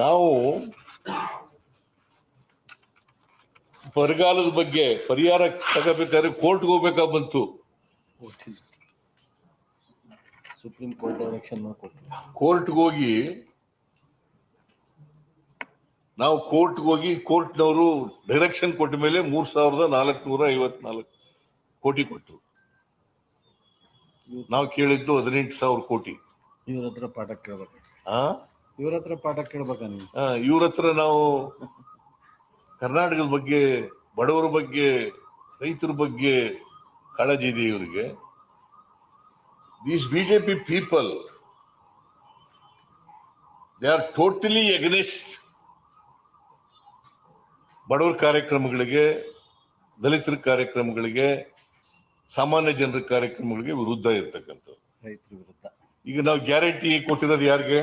ನಾವು ಬರಗಾಲದ ಬಗ್ಗೆ ಪರಿಹಾರ ತಗೋಬೇಕಾದ್ರೆ ಕೋರ್ಟ್ಗೆ ಹೋಗ್ಬೇಕಾ ಬಂತು? ಸುಪ್ರೀಂ ಕೋರ್ಟ್ ಡೈರೆಕ್ಷನ್ ಕೋರ್ಟ್ಗೆ ಹೋಗಿ ನಾವು ಕೋರ್ಟ್ಗೆ ಹೋಗಿ ಕೋರ್ಟ್ನವರು ಡೈರೆಕ್ಷನ್ ಕೊಟ್ಟ ಮೇಲೆ ಮೂರ್ ಸಾವಿರದ ನಾಲ್ಕುನೂರ ಐವತ್ನಾಲ್ಕು ಕೋಟಿ ಕೊಟ್ಟರು ನಾವು ಕೇಳಿದ್ದು ಹದಿನೆಂಟು ಸಾವಿರ ಕೋಟಿ. ಇವ್ರ ಹತ್ರ ಪಾಠ ಕೇಳಬೇಕು. ಇವ್ರ ಹತ್ರ ಪಾಠ ಕೇಳ್ಬೇಕ ನೀವು? ಇವ್ರ ಹತ್ರ ನಾವು ಕರ್ನಾಟಕದ ಬಗ್ಗೆ ಬಡವರ ಬಗ್ಗೆ ರೈತರ ಬಗ್ಗೆ ಕಾಳಜಿ ಇದೆ ಇವರಿಗೆ. These BJP people they are totally against ಬಡವರ ಕಾರ್ಯಕ್ರಮಗಳಿಗೆ ದಲಿತರ ಕಾರ್ಯಕ್ರಮಗಳಿಗೆ ಸಾಮಾನ್ಯ ಜನರ ಕಾರ್ಯಕ್ರಮಗಳಿಗೆ ವಿರುದ್ಧ ಇರ್ತಕ್ಕಂಥದ್ದು ಈಗ ನಾವು ಗ್ಯಾರಂಟಿ ಕೊಟ್ಟಿರೋದು ಯಾರಿಗೆ?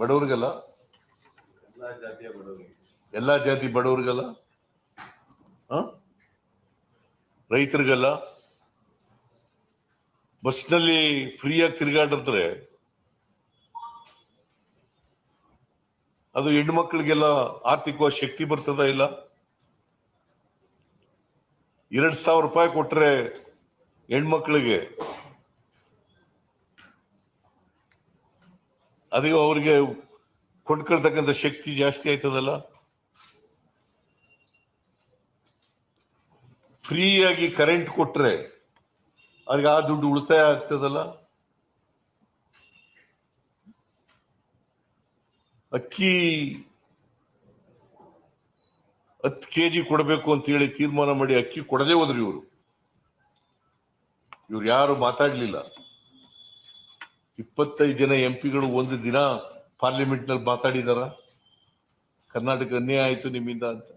ಬಡವರಿಗಲ್ಲ? ಎಲ್ಲಾ ಜಾತಿ ಬಡವ್ರಿಗೆಲ್ಲ? ರೈತರಿಗಲ್ಲ? ಬಸ್ನಲ್ಲಿ ಫ್ರೀಯಾಗಿ ತಿರುಗಾಡಿರ್ತಾರೆ. ಅದು ಹೆಣ್ಣು ಮಕ್ಕಳಿಗೆಲ್ಲ ಆರ್ಥಿಕವಾಗಿ ಶಕ್ತಿ ಬರ್ತದ ಇಲ್ಲ? ಎರಡ್ ಸಾವಿರ ರೂಪಾಯಿ ಕೊಟ್ರೆ ಹೆಣ್ಮಕ್ಳಿಗೆ ಅದು ಅವರಿಗೆ ಕೊಂಡ್ಕೊಳ್ತಕ್ಕಂಥ ಶಕ್ತಿ ಜಾಸ್ತಿ ಆಯ್ತದಲ್ಲ? ಫ್ರೀಯಾಗಿ ಕರೆಂಟ್ ಕೊಟ್ರೆ ಅವ್ರಿಗೆ ಆ ದುಡ್ಡು ಉಳಿತಾಯ ಆಗ್ತದಲ್ಲ? ಅಕ್ಕಿ ಹತ್ತು ಕೆ ಜಿ ಕೊಡಬೇಕು ಅಂತೇಳಿ ತೀರ್ಮಾನ ಮಾಡಿ ಅಕ್ಕಿ ಕೊಡದೇ ಹೋದ್ರಿ ಇವರು. ಇವ್ರು ಯಾರು ಮಾತಾಡ್ಲಿಲ್ಲ. ಇಪ್ಪತ್ತೈದು ಜನ ಎಂ ಪಿಗಳು ಒಂದು ದಿನ ಪಾರ್ಲಿಮೆಂಟ್ನಲ್ಲಿ ಮಾತಾಡಿದಾರ? ಕರ್ನಾಟಕ ಅನ್ಯಾಯ ಆಯ್ತು ನಿಮ್ಮಿಂದ ಅಂತ.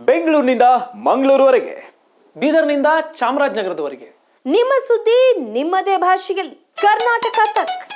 ಬೆಂಗಳೂರಿನಿಂದ ಮಂಗಳೂರುವರೆಗೆ ಬೀದರ್ನಿಂದ ಚಾಮರಾಜನಗರದವರೆಗೆ. ನಿಮ್ಮ ಸುದ್ದಿ ನಿಮ್ಮದೇ ಭಾಷೆಯಲ್ಲಿ. ಕರ್ನಾಟಕ ತಕ್.